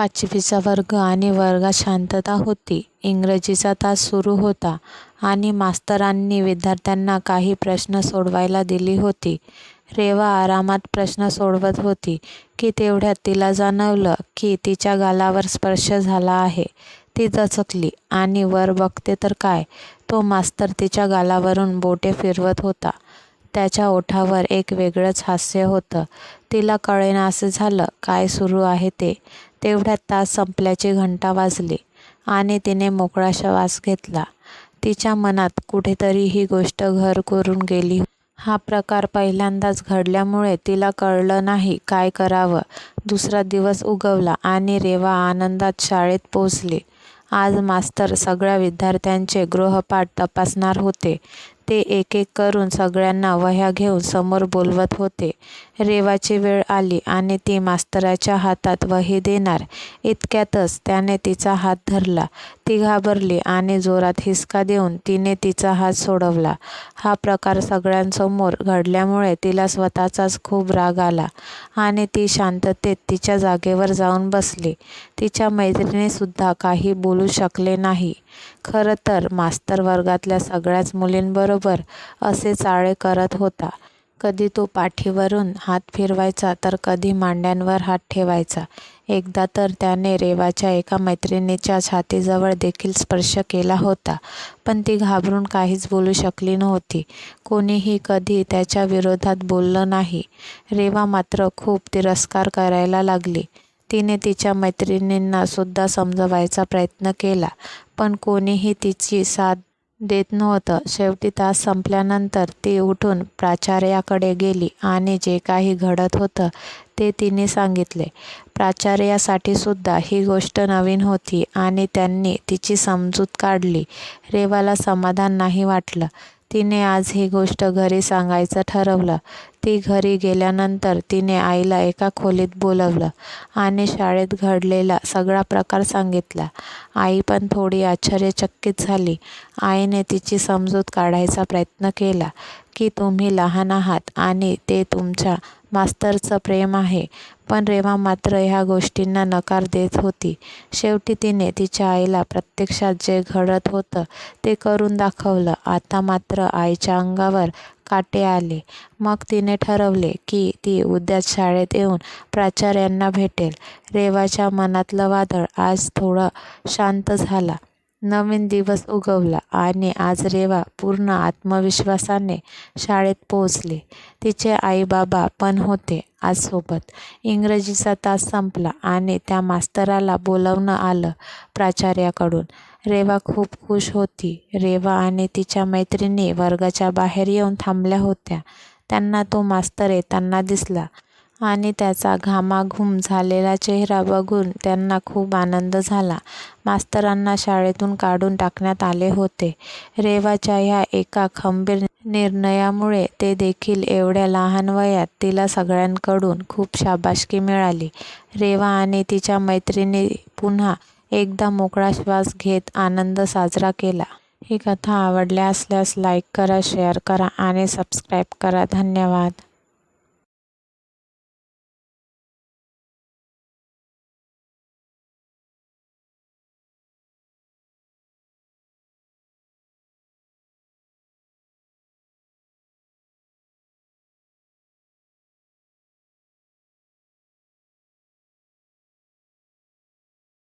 पाचवीचा वर्ग आणि वर्गात शांतता होती. इंग्रजीचा तास सुरू होता आणि मास्तरांनी विद्यार्थ्यांना काही प्रश्न सोडवायला दिली होती. रेवा आरामात प्रश्न सोडवत होती की तेवढ्यात तिला जाणवलं की तिच्या गालावर स्पर्श झाला आहे. ती दचकली आणि वर बघते तर काय, तो मास्तर तिच्या गालावरून बोटे फिरवत होता. त्याच्या ओठावर एक वेगळंच हास्य होतं. तिला कळेना असं झालं काय सुरू आहे ते. तेवढ्यात तास संपल्याची घंटा वाजली आणि तिने मोकळा श्वास घेतला. तिच्या मनात कुठेतरी ही गोष्ट घर करून गेली हा प्रकार पहिल्यांदाच घडल्यामुळे तिला कळलं नाही काय करावं. दुसरा दिवस उगवला आणि रेवा आनंदात शाळेत पोचली. आज मास्तर सगळ्या विद्यार्थ्यांचे गृहपाठ तपासणार होते. ते एक-एक करून सगळ्यांना वह्या घेऊन समोर बोलवत होते. रेवाची वेळ आली आणि ती मास्तराच्या हातात वही देणार इतक्यातच त्याने तिचा हात धरला. ती घाबरली आणि जोरात हिसका देऊन तिने तिचा हात सोडवला. हा प्रकार सगळ्यांसमोर घडल्यामुळे तिला स्वतःचाच खूप राग आला आणि ती शांततेत तिच्या जागेवर जाऊन बसली. तिच्या मैत्रिणीसुद्धा काही बोलू शकले नाही. खरं तर मास्तर वर्गातल्या सगळ्याच मुलींबरोबर असे चाळे करत होता. कधी तो पाठीवरून हात फिरवायचा तर कधी मांड्यांवर हात ठेवायचा. एकदा तर त्याने रेवाच्या एका मैत्रिणीच्या छातीजवळ देखील स्पर्श केला होता. पण ती घाबरून काहीच बोलू शकली नव्हती. कोणीही कधी त्याच्या विरोधात बोललं नाही. रेवा मात्र खूप तिरस्कार करायला लागली. तिने तिच्या मैत्रिणींना सुद्धा समजवायचा प्रयत्न केला पण कोणीही तिची साथ देत नव्हतं. शेवटी तास संपल्यानंतर ती उठून प्राचार्याकडे गेली आणि जे काही घडत होतं ते तिने सांगितले. प्राचार्यांसाठीसुद्धा ही गोष्ट नवीन होती आणि त्यांनी तिची समजूत काढली. रेवाला समाधान नाही वाटलं. तिने आज ही गोष्ट घरी सांगायचं ठरवलं. ती घरी गेल्यानंतर तिने आईला एका खोलीत बोलवलं आणि शाळेत घडलेला सगळा प्रकार सांगितला. आई पण थोडी आश्चर्यचकित झाली. आईने तिची समजूत काढायचा प्रयत्न केला की तुम्ही लहान आहात आणि ते तुमच्या मास्तरचं प्रेम आहे. पण रेवा मात्र ह्या गोष्टींना नकार देत होती. शेवटी तिने तिच्या आईला प्रत्यक्षात जे घडत होतं ते करून दाखवलं. आता मात्र आईच्या अंगावर काटे आले. मग तिने ठरवले की ती उद्याच शाळेत येऊन प्राचार्यांना भेटेल. रेवाच्या मनातलं वादळ आज थोडं शांत झाला नवीन दिवस उगवला आणि आज रेवा पूर्ण आत्मविश्वासाने शाळेत पोहोचली. तिचे आई-बाबा पण होते आज सोबत. इंग्रजीचा तास संपला आणि त्या मास्तराला बोलवणं आलं प्राचार्याकडून रेवा खूप खुश होती. रेवा आणि तिच्या मैत्रिणी वर्गाच्या बाहेर येऊन थांबल्या होत्या. त्यांना तो मास्तर येताना दिसला आणि त्याचा घामाघूम झालेला चेहरा बघून त्यांना खूप आनंद झाला. मास्तरांना शाळेतून काढून टाकण्यात आले होते. रेवाच्या ह्या एका खंबीर निर्णयामुळे ते देखील एवढ्या लहान वयात तिला सगळ्यांकडून खूप शाबासकी मिळाली. रेवा आणि तिच्या मैत्रिणी पुन्हा एकदा मोकळा श्वास घेत आनंद साजरा केला. ही कथा आवडल्या असल्यास लाईक करा, शेअर करा आणि सबस्क्राईब करा. धन्यवाद.